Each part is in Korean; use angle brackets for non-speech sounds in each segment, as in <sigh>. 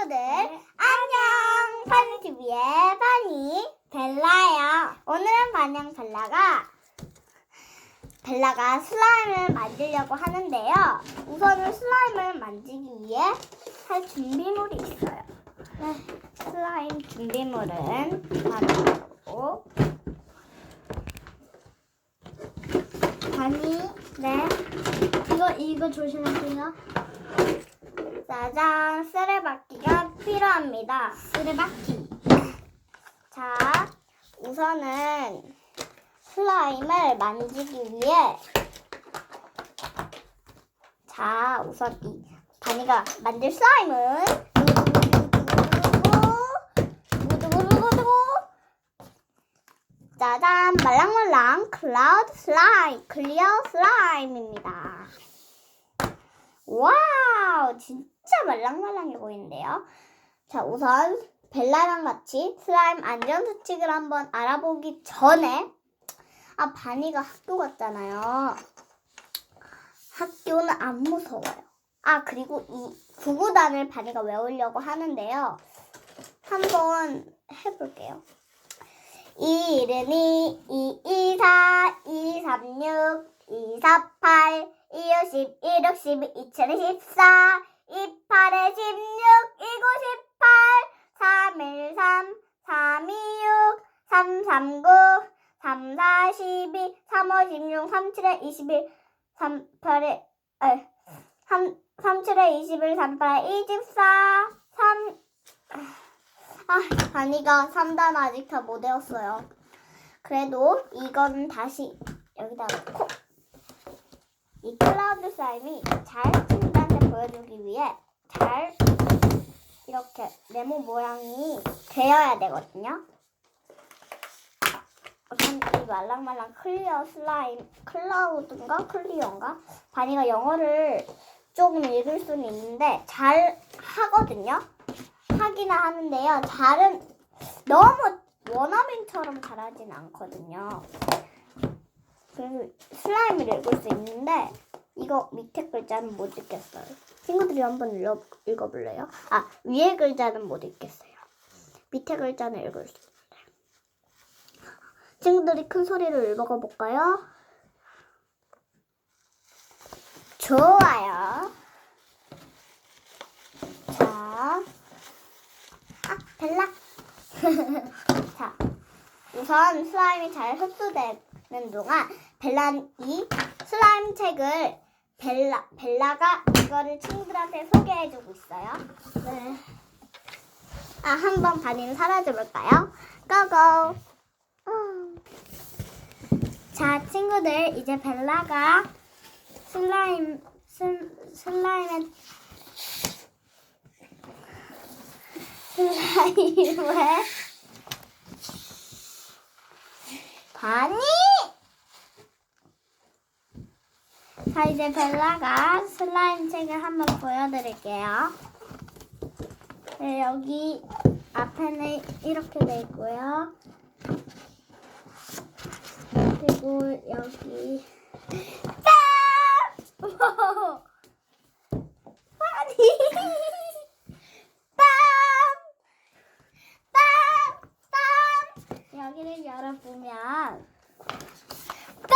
친구들 안녕. 파니TV의 파니 벨라예요. 오늘은 반영 벨라가 벨라가 슬라임을 만들려고 하는데요. 우선은 슬라임을 만들기 위해 할 준비물이 있어요. 네, 슬라임 준비물은 바로 바니 네. 이거 이거 조심하세요. 짜잔. 쓰레받기가 필요합니다 쓰레받기. 자, 우선은 슬라임을 만지기 위해 자, 우선 이 바니가 만들 슬라임은 짜잔 말랑말랑 클라우드 슬라임 클리어 슬라임입니다. 와우 진짜 말랑말랑해 보이는데요. 자, 우선 벨라랑 같이 슬라임 안전수칙을 한번 알아보기 전에 아, 바니가 학교 갔잖아요. 학교는 안 무서워요. 아, 그리고 이 구구단을 바니가 외우려고 하는데요. 한번 해볼게요. 1은 2, 2, 2, 4, 2, 3, 6, 2, 4, 8, 2, 5, 10, 1, 6, 12, 2, 7, 14, 2, 8에 16, 2, 9, 18, 3, 1, 3, 3, 2, 6, 3, 3, 9, 3, 4, 12, 3, 5, 16, 3, 7에 21, 3, 8에, 에, 3, 3, 7에 21, 3, 8에 24, 3, 아, 바니가 3단 아직 다 못 외웠어요. 그래도 이건 다시 여기다 놓고 이 클라우드 슬라임이 잘 친구들한테 보여주기 위해 잘 이렇게 네모 모양이 되어야 되거든요. 우선 이 말랑말랑 클리어 슬라임 클라우드인가 클리어인가 바니가 영어를 조금 읽을 수는 있는데 잘 하거든요. 하기는 하는데요. 잘은 너무 원어민처럼 잘하진 않거든요. 그래서 슬라임을 읽을 수 있는데 이거 밑에 글자는 못 읽겠어요. 친구들이 한번 읽어, 읽어볼래요? 아 위에 글자는 못 읽겠어요. 밑에 글자는 읽을 수 있어요. 친구들이 큰 소리로 읽어볼까요? 좋아요. 자, 아 벨라. <laughs> 자, 우선 슬라임이 잘 흡수되 는 동안 벨란 이 슬라임 책을 벨라 벨라가 이거를 친구들한테 소개해주고 있어요. 네. 아 한번 반인 사라져 볼까요? 고고. 음. 자 친구들 이제 벨라가 슬라임 슬, 슬라임의 슬라임에 바니 자 이제 벨라가 슬라임 책을 한번 보여드릴게요. 네, 여기 앞에는 이렇게 돼 있고요. 그리고 여기 빰! 바니 <laughs> 빰! 빰! 빰! 여기를 열어보면 빰!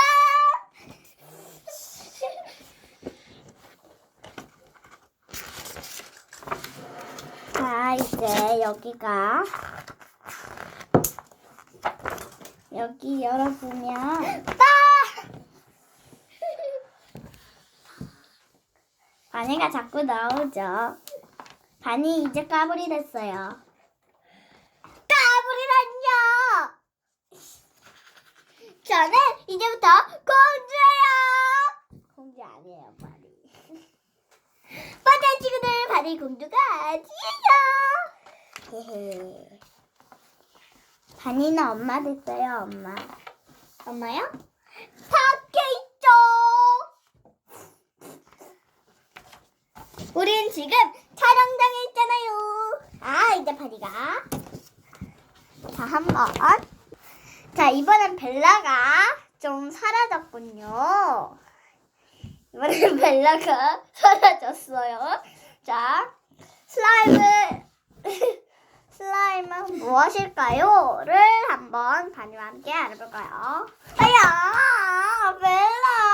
자, 이제 여기가 여기 열어보면 빠! 바니가 자꾸 나오죠. 바니 이제 까불이 됐어요. 까불이란요! 저는 이제부터 공주예요! 공주 아니에요, 바니. 빠른 바니 공주가 아니에요! 바니는 엄마 됐어요, 엄마. 엄마요? 밖에 있죠! 우린 지금 촬영장에 있잖아요. 아, 이제 바니가. 자, 한 번. 자, 이번엔 벨라가 좀 사라졌군요. 이번엔 벨라가 사라졌어요. 자, 슬라임을 <laughs> 슬라임은 무엇일까요?를 한번 반이와 함께 알아볼까요? 아야, 벨라.